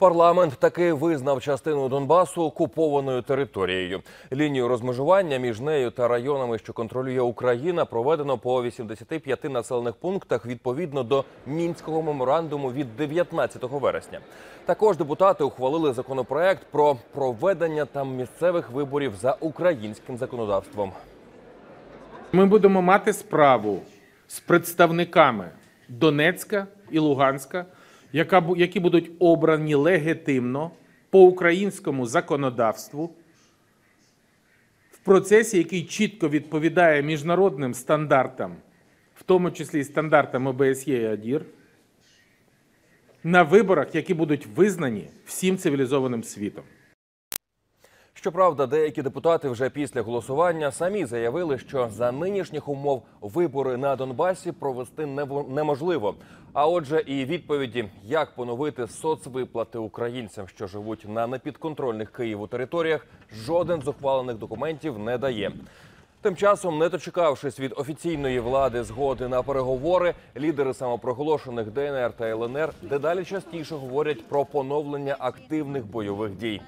Парламент таки визнав частину Донбасу окупованою територією. Лінію розмежування між нею та районами, що контролює Україна, проведено по 85 населених пунктах відповідно до мінського меморандуму від 19 вересня. Також депутати ухвалили законопроект про проведення там місцевих виборів за українським законодавством. Ми будемо мати справу з представниками Донецька і Луганська, яка, які будуть обрані легітимно по українському законодавству в процесі, який чітко відповідає міжнародним стандартам, в тому числі стандартам ОБСЄ і АДІР, на виборах, які будуть визнані всім цивілізованим світом. Щоправда, деякі депутати вже після голосування самі заявили, що за нинішніх умов вибори на Донбасі провести неможливо. А отже, і відповіді, як поновити соцвиплати українцям, що живуть на непідконтрольних Києву територіях, жоден з ухвалених документів не дає. Тим часом, не дочекавшись від офіційної влади згоди на переговори, лідери самопроголошених ДНР та ЛНР дедалі частіше говорять про поновлення активних бойових дій.